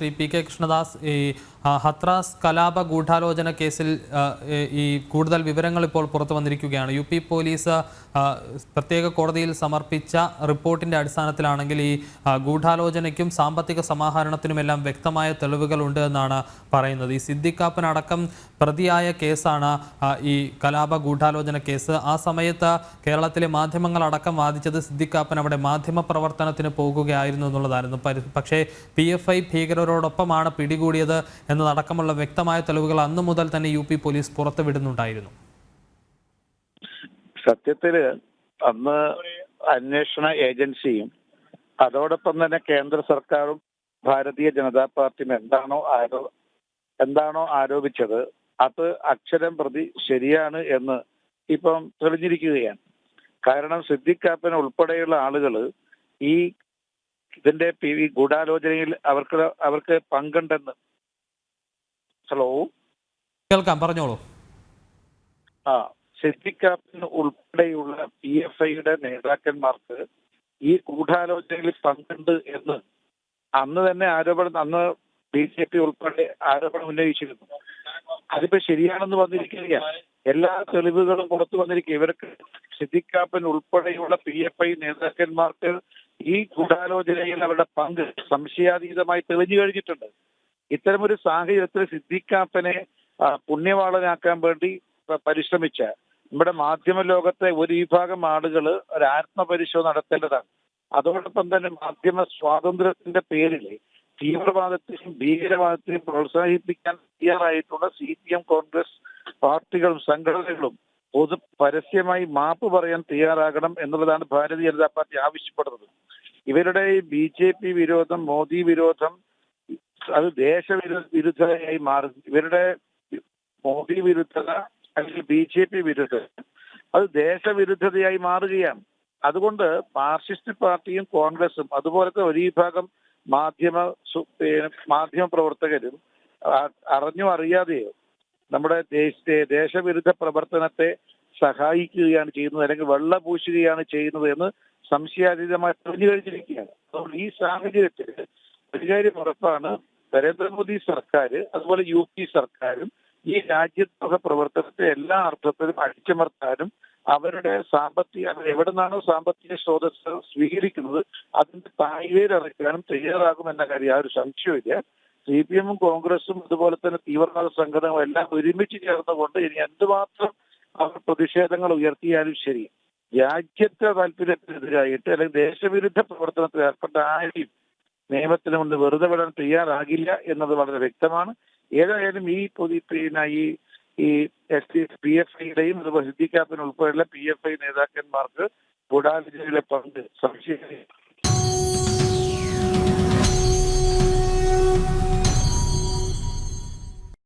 Shri P K Krishnadas ഈ ഹത്രാസ് കലാപ ഗൂഢാലോചന കേസിൽ ഈ- കൂടുതൽ വിവരങ്ങൾ ഇപ്പോൾ പുറത്തു വന്നിരിക്കുകയാണ്. യു പി പോലീസ് പ്രത്യേക കോടതിയിൽ സമർപ്പിച്ച റിപ്പോർട്ടിന്റെ അടിസ്ഥാനത്തിലാണെങ്കിൽ ഈ ഗൂഢാലോചനയ്ക്കും സാമ്പത്തിക സമാഹരണത്തിനുമെല്ലാം വ്യക്തമായ തെളിവുകളുണ്ട് എന്നാണ് പറയുന്നത്. ഈ സിദ്ധിക്കാപ്പനടക്കം പ്രതിയായ കേസാണ് ഈ കലാപ ഗൂഢാലോചന കേസ്. ആ സമയത്ത് കേരളത്തിലെ മാധ്യമങ്ങളടക്കം വാദിച്ചത് സിദ്ദിഖാപ്പൻ അവിടെ മാധ്യമ പ്രവർത്തനത്തിന് പോകുകയായിരുന്നു എന്നുള്ളതായിരുന്നു. പക്ഷേ പി എഫ് ഐ ഭീകരരോടൊപ്പമാണ് പിടികൂടിയത് എന്നതടക്കമുള്ള വ്യക്തമായ തെളിവുകൾ അന്നു മുതൽ തന്നെ യു പി പോലീസ് പുറത്തുവിടുന്നുണ്ടായിരുന്നു. സത്യത്തിൽ അന്ന് അന്വേഷണ ഏജൻസിയും അതോടൊപ്പം തന്നെ കേന്ദ്ര സർക്കാരും ഭാരതീയ ജനതാ പാർട്ടിയും എന്താണോ ആരോ എന്താണോ ആരോപിച്ചത് അത് അക്ഷരം പ്രതി ശരിയാണ് എന്ന് ഇപ്പം തെളിഞ്ഞിരിക്കുകയാണ്. കാരണം സിദ്ദിഖ് കാപ്പൻ ഉൾപ്പെടെയുള്ള ആളുകൾ ഈ ഇതിന്റെ പി വി ഗൂഢാലോചനയിൽ അവർക്ക് അവർക്ക് പങ്കുണ്ടെന്ന്. ഹലോ? കേൾക്കാം പറഞ്ഞോളൂ. ആ സിദ്ദിഖാപ്പിന് ഉൾപ്പെടെയുള്ള പി എഫ് ഐയുടെ നേതാക്കന്മാർക്ക് ഈ ഗൂഢാലോചനയിൽ പങ്കുണ്ട് എന്ന് അന്ന് തന്നെ ആരോപണം അന്ന് ബി ജെ പി ഉൾപ്പെടെ ആരോപണം ഉന്നയിച്ചിരുന്നു. അതിപ്പോ ശരിയാണെന്ന് വന്നിരിക്കുകയാണ് എല്ലാ തെളിവുകളും പുറത്തു വന്നിരിക്കുക ഇവർക്ക് സിദ്ദിഖാപ്പൻ ഉൾപ്പെടെയുള്ള പി എഫ് ഐ നേതാക്കന്മാർക്ക് ഈ ഗൂഢാലോചനയിൽ അവരുടെ പങ്ക് സംശയാതീതമായി തെളിഞ്ഞു കഴിഞ്ഞിട്ടുണ്ട്. ഇത്തരമൊരു സാഹചര്യത്തിൽ സിദ്ദിഖാപ്പനെ ആ, പുണ്യവാളനാക്കാൻ വേണ്ടി പരിശ്രമിച്ച നമ്മുടെ മാധ്യമ ലോകത്തെ ഒരു വിഭാഗം ആളുകൾ ഒരു ആത്മപരിശോധന നടത്തേണ്ടതാണ്. അതോടൊപ്പം തന്നെ മാധ്യമ സ്വാതന്ത്ര്യത്തിന്റെ പേരിൽ തീവ്രവാദത്തെയും ഭീകരവാദത്തെയും പ്രോത്സാഹിപ്പിക്കാൻ തയ്യാറായിട്ടുള്ള സി പി എം കോൺഗ്രസ് പാർട്ടികളും സംഘടനകളും പൊതു പരസ്യമായി മാപ്പ് പറയാൻ തയ്യാറാകണം എന്നുള്ളതാണ് ഭാരതീയ ജനതാ പാർട്ടി ആവശ്യപ്പെടുന്നത്. ഇവരുടെ ബി ജെ പി വിരോധം മോദി വിരോധം അത് ദേശവിരുദ്ധ വിരുദ്ധതയായി മാറും. ഇവരുടെ മോദി വിരുദ്ധത അല്ലെങ്കിൽ ബി ജെ പി വിരുദ്ധത അത് ദേശവിരുദ്ധതയായി മാറുകയാണ്. അതുകൊണ്ട് മാർക്സിസ്റ്റ് പാർട്ടിയും കോൺഗ്രസും അതുപോലത്തെ ഒരു വിഭാഗം മാധ്യമ മാധ്യമ പ്രവർത്തകരും അറിഞ്ഞോ അറിയാതെയോ നമ്മുടെ ദേശ ദേശവിരുദ്ധ പ്രവർത്തനത്തെ സഹായിക്കുകയാണ് ചെയ്യുന്നത് അല്ലെങ്കിൽ വെള്ള പൂശുകയാണ് ചെയ്യുന്നത് എന്ന് സംശയാതീതമായി തെളിഞ്ഞു കഴിഞ്ഞിരിക്കുകയാണ് അതുകൊണ്ട് ഈ സാഹചര്യത്തിൽ ഒരു കാര്യം ഉറപ്പാണ് നരേന്ദ്രമോദി സർക്കാർ അതുപോലെ യു പി സർക്കാരും ഈ രാജ്യദ്രോഹ പ്രവർത്തനത്തെ എല്ലാ അർത്ഥത്തിലും അടിച്ചമർത്താനും അവരുടെ സാമ്പത്തിക അവർ എവിടെ നിന്നാണോ സാമ്പത്തിക സ്രോതസ് സ്വീകരിക്കുന്നത് അതിന്റെ താഴ്വേരിറക്കാനും തയ്യാറാകുമെന്ന കാര്യം ആ ഒരു സംശയമില്ല സി പി എമ്മും കോൺഗ്രസും അതുപോലെ തന്നെ തീവ്രവാദ സംഘടനകളും എല്ലാം ഒരുമിച്ച് ചേർന്നുകൊണ്ട് ഇനി എന്തുമാത്രം അവർ പ്രതിഷേധങ്ങൾ ഉയർത്തിയാലും ശരി. രാജ്യത്തെ താല്പര്യത്തിനെതിരായിട്ട് അല്ലെങ്കിൽ ദേശവിരുദ്ധ പ്രവർത്തനത്തിൽ ഏർപ്പെട്ട ആരെയും നിയമത്തിന് മുന്നിൽ വെറുതെ വിടാൻ തയ്യാറാകില്ല എന്നത് വളരെ വ്യക്തമാണ്. ഏതായാലും ഈ പൊതു പിന്നെ ഈ ഈ എസ് ഡി പി എഫ് ഐയുടെയും അതുപോലെ സിദ്ദിഖാപ്പിന് ഉൾപ്പെടെയുള്ള പി എഫ് ഐ നേതാക്കന്മാർക്ക് ഗൂഢാലോചനയിലെ പങ്ക് സംശയം